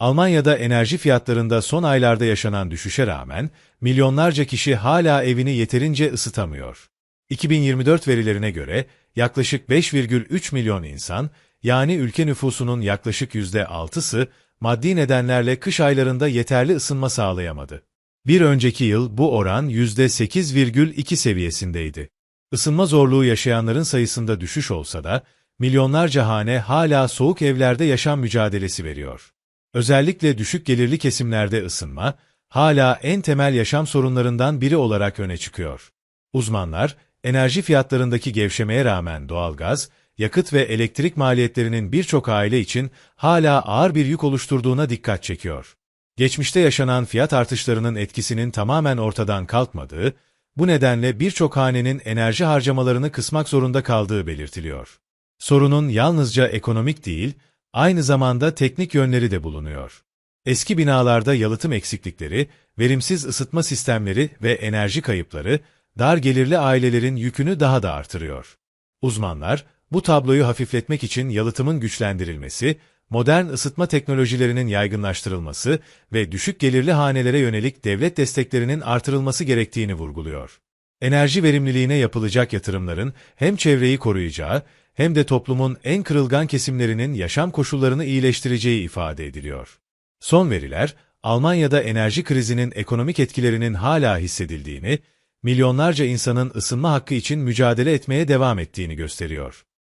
Almanya'da enerji fiyatlarında son aylarda yaşanan düşüşe rağmen milyonlarca kişi hala evini yeterince ısıtamıyor. 2024 verilerine göre yaklaşık 5,3 milyon insan, yani ülke nüfusunun yaklaşık %6'sı, maddi nedenlerle kış aylarında yeterli ısınma sağlayamadı. Bir önceki yıl bu oran %8,2 seviyesindeydi. Isınma zorluğu yaşayanların sayısında düşüş olsa da, milyonlarca hane hala soğuk evlerde yaşam mücadelesi veriyor. Özellikle düşük gelirli kesimlerde ısınma, hala en temel yaşam sorunlarından biri olarak öne çıkıyor. Uzmanlar, enerji fiyatlarındaki gevşemeye rağmen doğalgaz, yakıt ve elektrik maliyetlerinin birçok aile için hala ağır bir yük oluşturduğuna dikkat çekiyor. Geçmişte yaşanan fiyat artışlarının etkisinin tamamen ortadan kalkmadığı, bu nedenle birçok hanenin enerji harcamalarını kısmak zorunda kaldığı belirtiliyor. Sorunun yalnızca ekonomik değil, aynı zamanda teknik yönleri de bulunuyor. Eski binalarda yalıtım eksiklikleri, verimsiz ısıtma sistemleri ve enerji kayıpları, dar gelirli ailelerin yükünü daha da artırıyor. Uzmanlar, bu tabloyu hafifletmek için yalıtımın güçlendirilmesi, modern ısıtma teknolojilerinin yaygınlaştırılması ve düşük gelirli hanelere yönelik devlet desteklerinin artırılması gerektiğini vurguluyor. Enerji verimliliğine yapılacak yatırımların hem çevreyi koruyacağı hem de toplumun en kırılgan kesimlerinin yaşam koşullarını iyileştireceği ifade ediliyor. Son veriler, Almanya'da enerji krizinin ekonomik etkilerinin hala hissedildiğini, milyonlarca insanın ısınma hakkı için mücadele etmeye devam ettiğini gösteriyor.